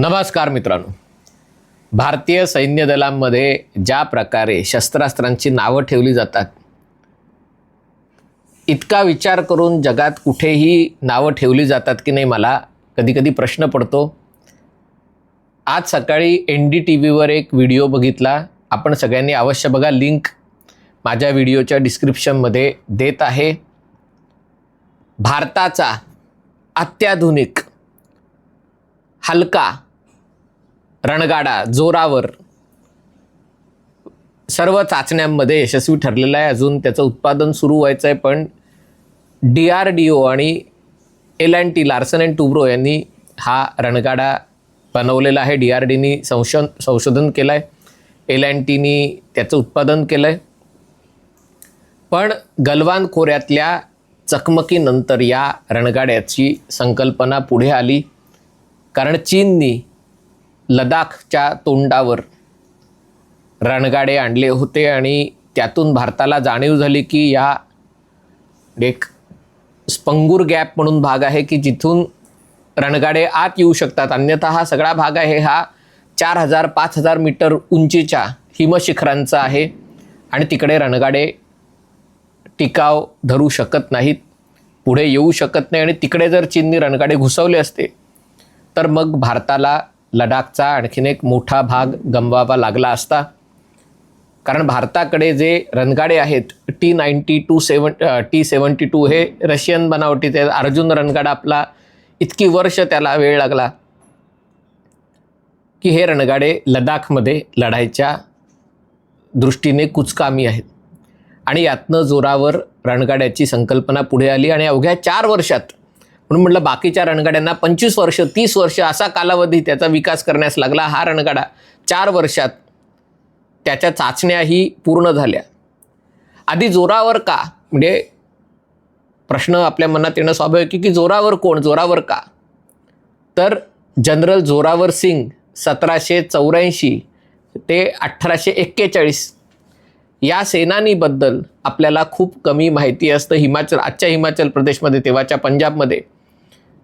नमस्कार मित्रांनो. भारतीय सैन्य दलांमध्ये ज्या प्रकारे शस्त्रास्त्रांची नावं ठेवली जातात इतका विचार करून जगात कुठेही नावं ठेवली जातात की नाही मला कधी कधी प्रश्न पडतो. आज सकाळी एन डी टी व्हीवर एक व्हिडिओ बघितला. आपण सगळ्यांनी अवश्य बघा. लिंक माझ्या व्हिडिओच्या डिस्क्रिप्शनमध्ये देत आहे. भारताचा अत्याधुनिक हलका रणगाडा जोरावर. सर्व चाचण्यांमध्ये यशस्वी ठरलेलं आहे अजून. त्याचं उत्पादन सुरू व्हायचं आहे पण डी आर डी ओ आणि L and T Larsen and Toubro यांनी हा रणगाडा बनवलेला आहे. डी आर डीनी संशो संशोधन केलं आहे एल अँड टीनी त्याचं उत्पादन केलं आहे पण गलवान खोऱ्यातल्या चकमकीनंतर या रणगाड्याची संकल्पना पुढे आली. कारण चीननी लडाखच्या तोंडावर रणगाडे आणले होते आणि त्यातून भारताला जाणीव झाली की या एक स्पंगूर गॅप म्हणून भाग आहे की जिथून रणगाडे आत येऊ शकतात. अन्यथा हा सगळा भाग आहे हा चार हजार पाच हजार मीटर उंचीच्या हिमशिखरांचा आहे आणि तिकडे रणगाडे टिकाव धरू शकत नाहीत पुढे येऊ शकत नाही आणि तिकडे जर चीननी रणगाडे घुसवले असते तर मग भारताला लडाखचा आणखीन एक मोठा भाग गमवावा लागला असता. कारण भारताकडे जे रणगाडे आहेत T ninety two seven T seventy two हे रशियन बनावटीचे अर्जुन रणगाडा आपला इतकी वर्ष त्याला वेळ लागला की हे रणगाडे लडाखमध्ये लढायच्या दृष्टीने कुचकामी आहेत. आणि यातनं जोरावर रणगाड्याची संकल्पना पुढे आली आणि अवघ्या चार वर्षात म्हणून म्हटलं बाकीच्या रणगाड्यांना पंचवीस वर्ष तीस वर्ष असा कालावधी त्याचा विकास करण्यास लागला. हा रणगाडा चार वर्षात त्याच्या चाचण्याही पूर्ण झाल्या. आधी जोरावर का? म्हणजे प्रश्न आपल्या मनात येणं स्वाभाविक आहे की जोरावर कोण? जोरावर का? तर जनरल जोरावर सिंग सतराशे चौऱ्याऐंशी ते अठराशे एक्केचाळीस या सेनानीबद्दल आपल्याला खूप कमी माहिती असतं. हिमाचल आजच्या हिमाचल प्रदेशमध्ये तेव्हाच्या पंजाबमध्ये.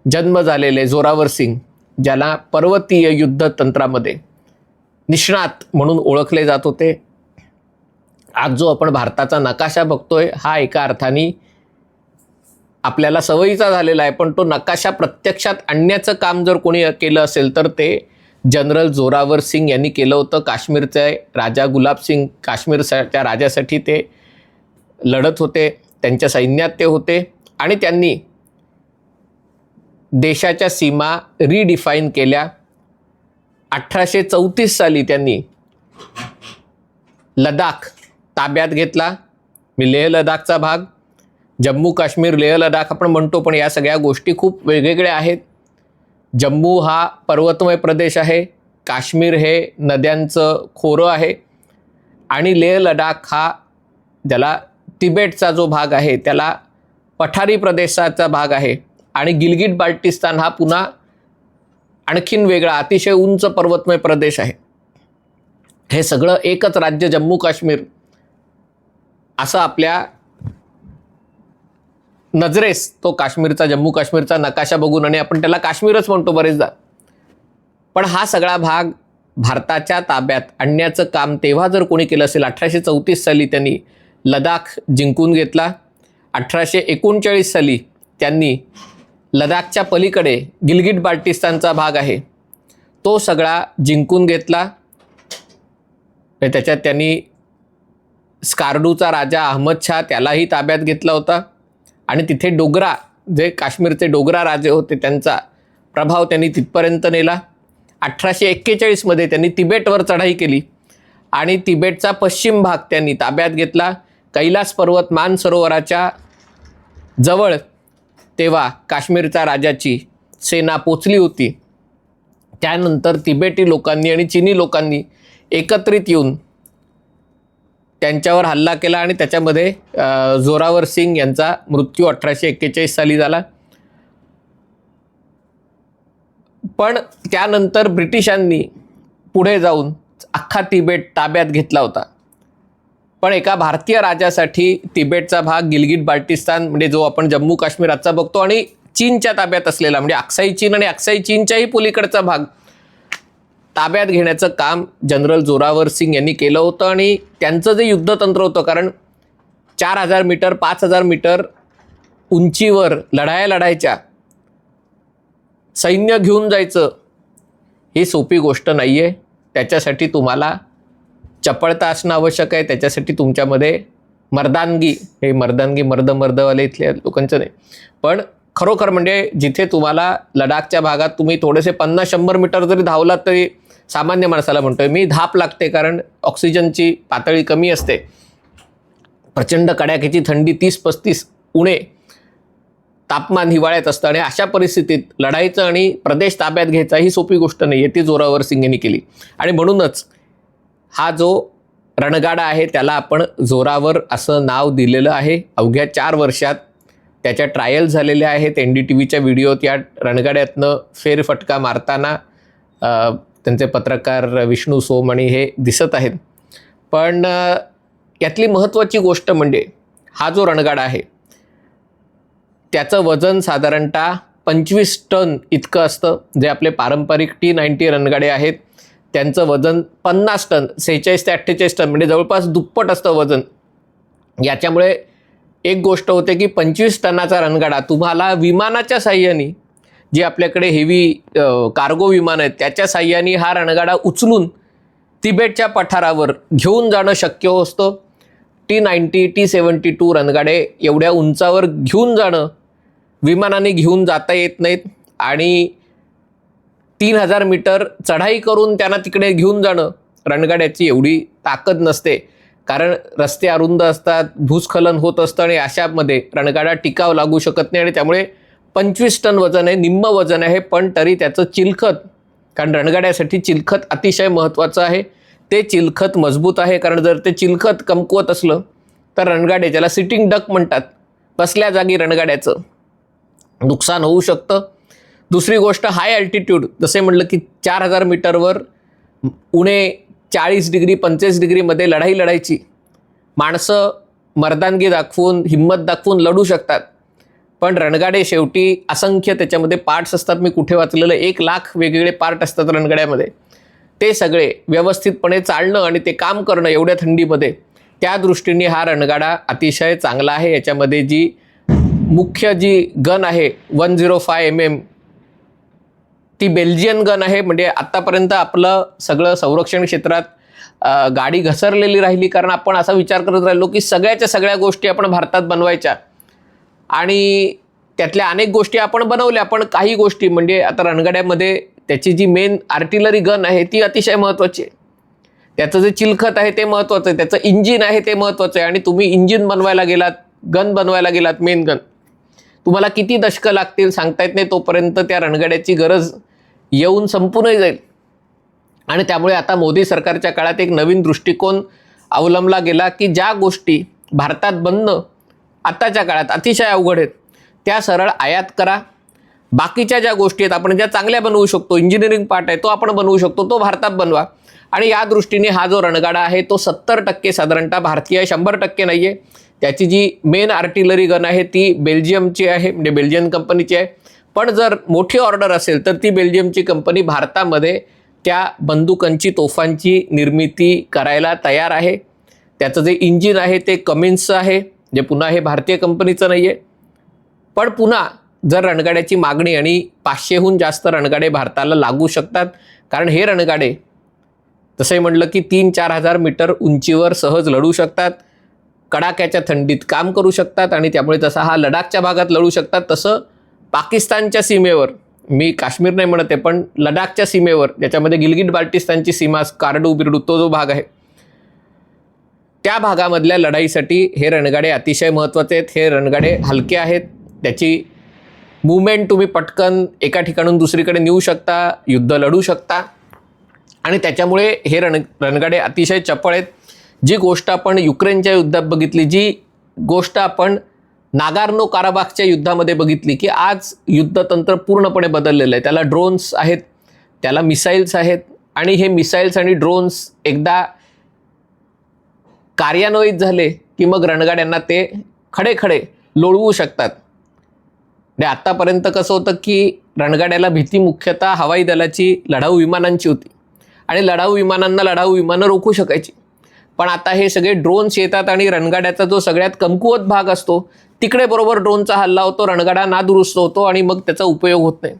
जन्म झालेले जोरावर सिंग ज्याला पर्वतीय युद्ध तंत्रामध्ये निष्णात म्हणून ओळखले जात होते. आज जो आपण भारताचा नकाशा बघतोय हा एका अर्थाने आपल्याला सवयीचा झालेला आहे पण तो नकाशा प्रत्यक्षात आणण्याचं काम जर कोणी केलं असेल तर ते जनरल जोरावर सिंग यांनी केलं होतं. काश्मीरचे राजा गुलाब सिंग काश्मीरच्या त्या राजासाठी ते लढत होते त्यांच्या सैन्यात ते होते आणि त्यांनी देशाच्या सीमा रिडिफाईन केल्या. अठराशे चौतीस साली त्यांनी लडाख ताब्यात घेतला. मी लेह लडाखचा भाग जम्मू काश्मीर लेह लडाख आपण म्हणतो पण या सगळ्या गोष्टी खूप वेगवेगळ्या आहेत. जम्मू हा पर्वतमय प्रदेश आहे काश्मीर हे नद्यांचं खोरं आहे आणि लेह लडाख हा ज्याला तिबेटचा जो भाग आहे त्याला पठारी प्रदेशाचा भाग आहे. आणि गिलगिट बाल्टिस्तान हा पुन्हा आणखीन वेगळा अतिशय उंच पर्वतमय प्रदेश आहे. हे सगळं एकच राज्य जम्मू काश्मीर असं आपल्या नजरेस तो काश्मीरचा जम्मू काश्मीरचा नकाशा बघून आणि आपण त्याला काश्मीरच म्हणतो बरेचदा. पण हा सगळा भाग भारताच्या ताब्यात आणण्याचं काम तेव्हा जर कोणी केलं असेल अठराशे चौतीस साली त्यांनी लडाख जिंकून घेतला. अठराशे एकोणचाळीस साली त्यांनी लडाखच्या पलीकडे गिलगिट बाल्टिस्तानचा भाग आहे. तो सगळा जिंकून घेतला. त्याच्यात त्यांनी स्कार्डूचा राजा अहमद शाह त्यालाही ताब्यात घेतला होता. आणि तिथे डोगरा जे काश्मीरचे डोगरा राजे होते त्यांचा प्रभाव त्यांनी तिथपर्यंत नेला. अठराशे एक्केचाळीसमध्ये त्यांनी तिबेटवर चढाई केली. आणि तिबेटचा पश्चिम भाग त्यांनी ताब्यात घेतला. कैलास पर्वत मानसरोवराच्या जवळ तेव्हा काश्मीरच्या राजाची सेना पोचली होती. त्यानंतर तिबेटी लोकांनी आणि चिनी लोकांनी एकत्रित येऊन त्यांच्यावर हल्ला केला आणि त्याच्यामध्ये जोरावर सिंग यांचा मृत्यू अठराशे एक्केचाळीस साली झाला. पण त्यानंतर ब्रिटिशांनी पुढे जाऊन अख्खा तिबेट ताब्यात घेतला होता. पण एका भारतीय राजासाठी तिबेटचा भाग गिलगिट बाल्टिस्तान म्हणजे जो आपण जम्मू काश्मीर आजचा बघतो आणि चीनच्या ताब्यात असलेला म्हणजे अक्साई चीन आणि अक्साई चीनच्याही पलीकडचा भाग. ताब्यात घेण्याचं काम जनरल जोरावर सिंग यांनी केलं होतं आणि त्यांचं जे युद्धतंत्र होतं कारण चार हजार मीटर पाच हजार मीटर उंचीवर लढाया लढायच्या सैन्य घेऊन जायचं ही सोपी गोष्ट नाही आहे त्याच्यासाठी तुम्हाला चपळता असणं आवश्यक आहे. त्याच्यासाठी तुमच्यामध्ये मर्दानगी हे मर्दानगी मर्द मर्दवाले इथल्या लोकांचं नाही. पण खरोखर म्हणजे जिथे तुम्हाला लडाखच्या भागात तुम्ही थोडेसे पन्नास शंभर मीटर जरी धावलात तरी सामान्य माणसाला म्हणतोय मी धाप लागते कारण ऑक्सिजनची पातळी कमी असते. प्रचंड कडाक्याची थंडी तीस पस्तीस उणे तापमान हिवाळ्यात असतं. आणि अशा परिस्थितीत लढाईचं आणि प्रदेश ताब्यात घ्यायचा ही सोपी गोष्ट नाही आहे ती जोरावर सिंगेनी केली. आणि म्हणूनच हा जो रणगाडा आहे त्याला आपण जोरावर असं नाव दिलेलं आहे. अवघ्या चार वर्षात त्याच्या ट्रायल झालेल्या आहेत. एन डी टी व्हीच्या व्हिडिओत या रणगाड्यातनं फेरफटका मारताना त्यांचे पत्रकार विष्णू सोम आणि हे दिसत आहेत. पण यातली महत्त्वाची गोष्ट म्हणजे हा जो रणगाडा आहे त्याचं वजन साधारणतः पंचवीस टन इतकं असतं. जे आपले पारंपरिक टी नाईन्टी रणगाडे आहेत त्यांचं वजन पन्नास टन सेहेचाळीस ते अठ्ठेचाळीस टन म्हणजे जवळपास दुप्पट असतं वजन. याच्यामुळे एक गोष्ट होते की पंचवीस टनाचा रणगाडा तुम्हाला विमानाच्या साह्याने जी आपल्याकडे हेवी कार्गो विमान आहेत त्याच्या साह्याने हा रणगाडा उचलून तिबेटच्या पठारावर घेऊन जाणं शक्य असतं. T ninety T seventy two रणगाडे एवढ्या उंचावर घेऊन जाणं विमानाने घेऊन जाता येत नाहीत. आणि तीन हजार मीटर चढाई करून त्यांना तिकडे घेऊन जाणं रणगाड्याची एवढी ताकद नसते. कारण रस्ते अरुंद असतात भूस्खलन होत असतं आणि अशामध्ये रणगाडा टिकाव लागू शकत नाही आणि त्यामुळे पंचवीस टन वजन आहे निम्म वजन आहे पण तरी त्याचं चिलखत कारण रणगाड्यासाठी चिलखत अतिशय महत्त्वाचं आहे. ते चिलखत मजबूत आहे कारण जर ते चिलखत कमकुवत असलं तर रणगाडे ज्याला सिटिंग डक म्हणतात बसल्या जागी रणगाड्याचं नुकसान होऊ शकतं. दुसरी गोष्ट हाय अल्टिट्यूड जसे म्हटलं की चार हजार मीटरवर उणे चाळीस डिग्री पंचेचाळीस डिग्रीमध्ये लढाई लढायची. माणसं मर्दानगी दाखवून हिंमत दाखवून लढू शकतात. पण रणगाडे शेवटी असंख्य त्याच्यामध्ये पार्ट्स असतात. मी कुठे वाचलेलं एक लाख वेगवेगळे पार्ट असतात रणगाड्यामध्ये. ते सगळे व्यवस्थितपणे चालणं आणि ते काम करणं एवढ्या थंडीमध्ये. त्या दृष्टीने हा रणगाडा अतिशय चांगला आहे. याच्यामध्ये जी मुख्य जी गन आहे one zero five M M ती बेल्जियन गन आहे. म्हणजे आत्तापर्यंत आपलं सगळं संरक्षण क्षेत्रात गाडी घसरलेली राहिली. कारण आपण असा विचार करत राहिलो की सगळ्याच्या सगळ्या गोष्टी आपण भारतात बनवायच्या. आणि त्यातल्या अनेक गोष्टी आपण बनवल्या पण काही गोष्टी म्हणजे आता रणगाड्यामध्ये त्याची जी मेन आर्टिलरी गन आहे ती अतिशय महत्त्वाची आहे. त्याचं जे चिलखत आहे ते महत्त्वाचं आहे. त्याचं इंजिन आहे ते महत्त्वाचं आहे. आणि तुम्ही इंजिन बनवायला गेलात गन बनवायला गेलात मेन गन तुम्हाला किती दशकं लागतील सांगता येत नाही तोपर्यंत त्या रणगाड्याची गरज येऊन संपूनही जाईल. आणि त्यामुळे आता मोदी सरकारच्या काळात एक नवीन दृष्टिकोन अवलंबला गेला की ज्या गोष्टी भारतात बनणं आत्ताच्या काळात अतिशय अवघड आहेत त्या सरळ आयात करा. बाकीच्या ज्या गोष्टी आहेत आपण ज्या चांगल्या बनवू शकतो इंजिनिअरिंग पार्ट आहे तो आपण बनवू शकतो तो भारतात बनवा. आणि या दृष्टीने हा जो रणगाडा आहे तो सत्तर टक्के साधारणतः भारतीय शंभर टक्के नाही आहे त्याची जी मेन आर्टिलरी गन आहे ती बेल्जियमची आहे म्हणजे बेल्जियन कंपनीची आहे. पण जर मोठी ऑर्डर असेल तर ती बेल्जियमची कंपनी भारतामध्ये त्या बंदुकांची तोफांची निर्मिती करायला तयार आहे. त्याचं जे इंजिन आहे ते कमिन्सचं आहे जे पुन्हा हे भारतीय कंपनीचं नाही आहे पण पुन्हा जर रणगाड्याची मागणी आणि पाचशेहून जास्त रणगाडे भारताला लागू शकतात कारण हे रणगाडे तसंही म्हटलं की तीन चार हजार मीटर उंचीवर सहज लढू शकतात कडाक्याच्या थंडीत काम करू शकतात आणि त्यामुळे जसा हा लडाखच्या भागात लढू शकतात. तसं पाकिस्तानच्या सीमेवर मी काश्मीर नाही म्हणत आहे पण लडाखच्या सीमेवर ज्याच्यामध्ये गिलगिट बाल्टिस्तानची सीमा कारडू बिरडू तो जो भाग आहे त्या भागामधल्या लढाईसाठी हे रणगाडे अतिशय महत्त्वाचे आहेत. हे रणगाडे हलके आहेत. त्याची मुवमेंट तुम्ही पटकन एका ठिकाणून दुसरीकडे नेऊ शकता युद्ध लढू शकता. आणि त्याच्यामुळे हे रण रणगाडे अतिशय चपळ आहेत. जी गोष्ट आपण युक्रेनच्या युद्धात बघितली जी गोष्ट आपण नागार्नो काराबागच्या युद्धामध्ये बघितली की आज युद्धतंत्र पूर्णपणे बदललेलं आहे. त्याला ड्रोन्स आहेत त्याला मिसाईल्स आहेत आणि हे मिसाईल्स आणि ड्रोन्स एकदा कार्यान्वित झाले की मग रणगाड्यांना ते खडे खडे लोळवू शकतात. म्हणजे आत्तापर्यंत कसं होतं की रणगाड्याला भीती मुख्यतः हवाई दलाची लढाऊ विमानांची होती. आणि लढाऊ विमानांना लढाऊ विमानं रोखू शकायची. पण आता हे सगळे ड्रोन्स येतात आणि रणगाड्याचा जो सगळ्यात कमकुवत भाग असतो तिकडे बरोबर ड्रोनचा हल्ला होतो रणगाडा नादुरुस्त होतो आणि मग त्याचा उपयोग होत नाही.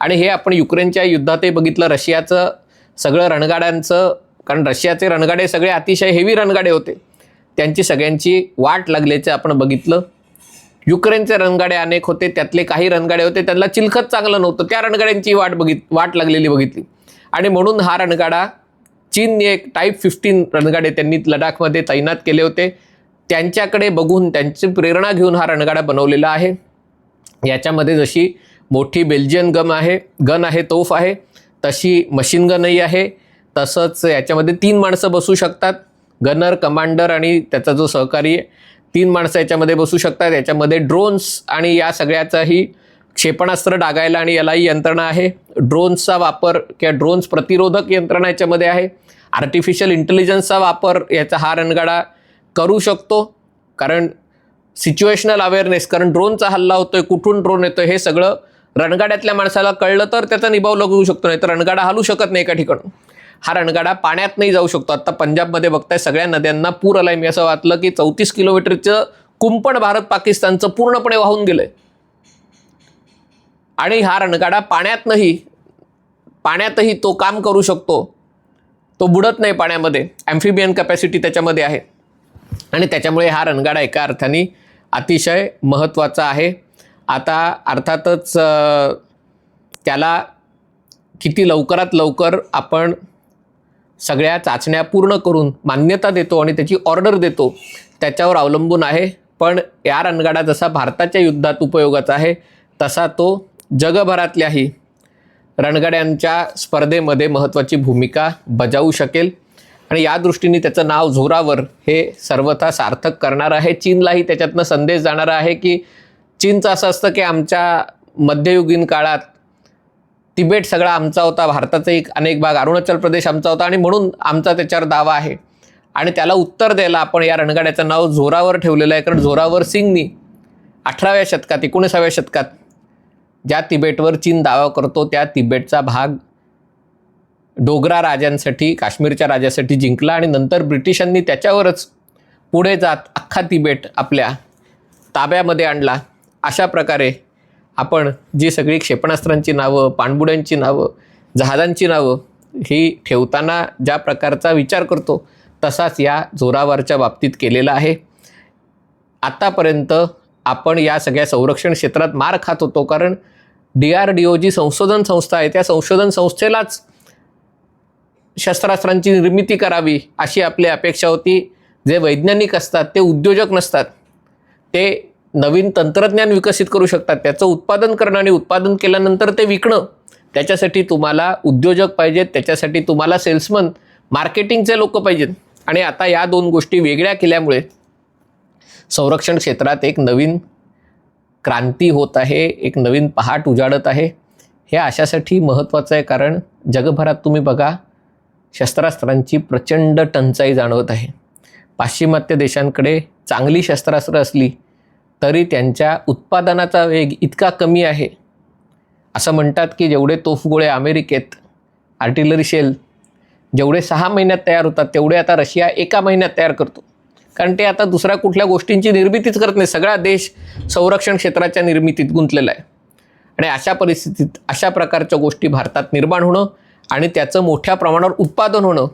आणि हे आपण युक्रेनच्या युद्धातही बघितलं रशियाचं सगळं रणगाड्यांचं कारण रशियाचे रणगाडे सगळे अतिशय हेवी रणगाडे होते. त्यांची सगळ्यांची वाट लागल्याचं आपण बघितलं. युक्रेनचे रणगाडे अनेक होते त्यातले काही रणगाडे होते त्यांना चिलखत चांगलं नव्हतं त्या रणगाड्यांची वाट बघित वाट लागलेली बघितली. आणि म्हणून हा रणगाडा चीनने एक टाईप फिफ्टीन रणगाडे त्यांनी लडाखमध्ये तैनात केले होते. त्यांच्याकडे बघून त्यांची प्रेरणा घेऊन हा रणगाडा बनवलेला आहे. याच्यामध्ये जशी मोठी बेल्जियन गम आहे गन आहे तोफ आहे तशी मशीन गनही आहे. तसंच याच्यामध्ये तीन माणसं बसू शकतात. गनर कमांडर आणि त्याचा जो सहकारी आहे तीन माणसं याच्यामध्ये बसू शकतात. याच्यामध्ये ड्रोन्स आणि या सगळ्याचाही क्षेपणास्त्र डागायला आणि यालाही यंत्रणा आहे. ड्रोन्सचा वापर किंवा ड्रोन्स प्रतिरोधक यंत्रणा याच्यामध्ये आहे. आर्टिफिशियल इंटेलिजन्सचा वापर याचा हा रणगाडा करू शकतो. कारण सिच्युएशनल अवेअरनेस कारण ड्रोनचा हल्ला होतोय कुठून ड्रोन येतोय हे सगळं रणगाड्यातल्या माणसाला कळलं तर त्याचा निभाव लागू शकतो. नाही तर रणगाडा हलू शकत नाही एका ठिकाणून हा रणगाडा पाण्यात नाही जाऊ शकतो. आत्ता पंजाबमध्ये बघताय सगळ्या नद्यांना पूर आलाय. मी असं वाटलं की चौतीस किलोमीटरचं कुंपण भारत पाकिस्तानचं पूर्णपणे वाहून गेलंय. आणि हा रणगाडा पाण्यातनंही पाण्यातही तो काम करू शकतो. तो बुडत नाही पाण्यामध्ये. ॲम्फिबियन कॅपॅसिटी त्याच्यामध्ये आहे. आणि त्याच्यामुळे हा रणगाडा एका अर्थाने अतिशय महत्त्वाचा आहे. आता अर्थातच त्याला किती लवकरात लवकर आपण सगळ्या चाचण्या पूर्ण करून मान्यता देतो आणि त्याची ऑर्डर देतो त्याच्यावर अवलंबून आहे. पण या रणगाडा जसा भारताच्या युद्धात उपयोगाचा आहे तसा तो जगभरातल्याही रणगाड्यांच्या स्पर्धेमध्ये महत्त्वाची भूमिका बजावू शकेल. आणि या दृष्टीने त्याचं नाव झोरावर हे सर्वथा सार्थक करणार आहे. चीनलाही त्याच्यातनं संदेश जाणार आहे की चीनचं असं असतं की आमच्या मध्ययुगीन काळात तिबेट सगळा आमचा होता भारताचा एक अनेक भाग अरुणाचल प्रदेश आमचा होता आणि म्हणून आमचा त्याच्यावर दावा आहे. आणि त्याला उत्तर द्यायला आपण या रणगाड्याचं नाव झोरावर ठेवलेलं आहे. कारण झोरावर सिंगनी अठराव्या शतकात एकोणीसाव्या शतकात ज्या तिबेटवर चीन दावा करतो त्या तिबेटचा भाग डोगरा राजांसाठी काश्मीरच्या राजासाठी जिंकला आणि नंतर ब्रिटिशांनी त्याच्यावरच पुढे जात अख्खा तिबेट आपल्या ताब्यामध्ये आणला. अशा प्रकारे आपण जी सगळी क्षेपणास्त्रांची नावं पाणबुड्यांची नावं जहाजांची नावं ही ठेवताना ज्या प्रकारचा विचार करतो तसाच या जोरावरच्या बाबतीत केलेला आहे. आत्तापर्यंत आपण या सगळ्या संरक्षण क्षेत्रात मार खात होतो कारण डी आर डी ओ जी संशोधन संस्था आहे त्या संशोधन संस्थेलाच शस्त्रास्त्रांची निर्मिती करावी अशी आपली अपेक्षा होती. जे वैज्ञानिक असतात ते उद्योजक नसतात ते नवीन तंत्रज्ञान विकसित करू शकतात. त्याचं उत्पादन करणं आणि उत्पादन केल्यानंतर ते विकणं त्याच्यासाठी तुम्हाला उद्योजक पाहिजेत त्याच्यासाठी तुम्हाला सेल्समन मार्केटिंगचे लोक पाहिजेत. आणि आता या दोन गोष्टी वेगळ्या केल्यामुळे संरक्षण क्षेत्रात एक नवीन क्रांती होत आहे एक नवीन पहाट उजाडत आहे. हे अशासाठी महत्त्वाचं आहे कारण जगभरात तुम्ही बघा शस्त्रास्त्रांची प्रचंड टंचाई जाणवत आहे. पाश्चिमात्य देशांकडे चांगली शस्त्रास्त्र असली तरी त्यांच्या उत्पादनाचा वेग इतका कमी आहे. असं म्हणतात की जेवढे तोफगोळे अमेरिकेत आर्टिलरी शेल जेवढे सहा महिन्यात तयार होतात तेवढे आता रशिया एका महिन्यात तयार करतो. कारण ते आता दुसऱ्या कुठल्या गोष्टींची निर्मितीच करत नाही. सगळा देश संरक्षण क्षेत्राच्या निर्मितीत गुंतलेला आहे. आणि अशा परिस्थितीत अशा प्रकारच्या गोष्टी भारतात निर्माण होणं आणि त्याचं मोठ्या प्रमाणावर उत्पादन होणं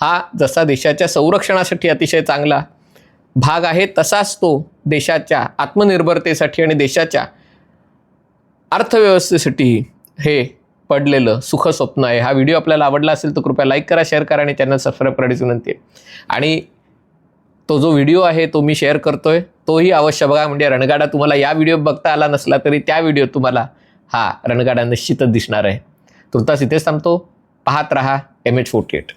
हा जसा देशाच्या संरक्षणासाठी अतिशय चांगला भाग आहे तसाच तो देशाच्या आत्मनिर्भरतेसाठी आणि देशाच्या अर्थव्यवस्थेसाठी हे पडलेलं सुखस्वप्न आहे. हा व्हिडिओ आपल्याला आवडला असेल तर कृपया लाईक करा शेअर करा आणि चॅनल सबस्क्राईब करायची विनंती आहे. आणि तो जो व्हिडिओ आहे तो मी शेअर करतोय तोही अवश्य बघा. म्हणजे रणगाडा तुम्हाला या व्हिडिओ बघता आला नसला तरी त्या व्हिडिओ तुम्हाला हा रणगाडा निश्चितच दिसणार आहे. तुर्तास इथेच थांबतो. पाहत रहा एम एच फोर्टी एट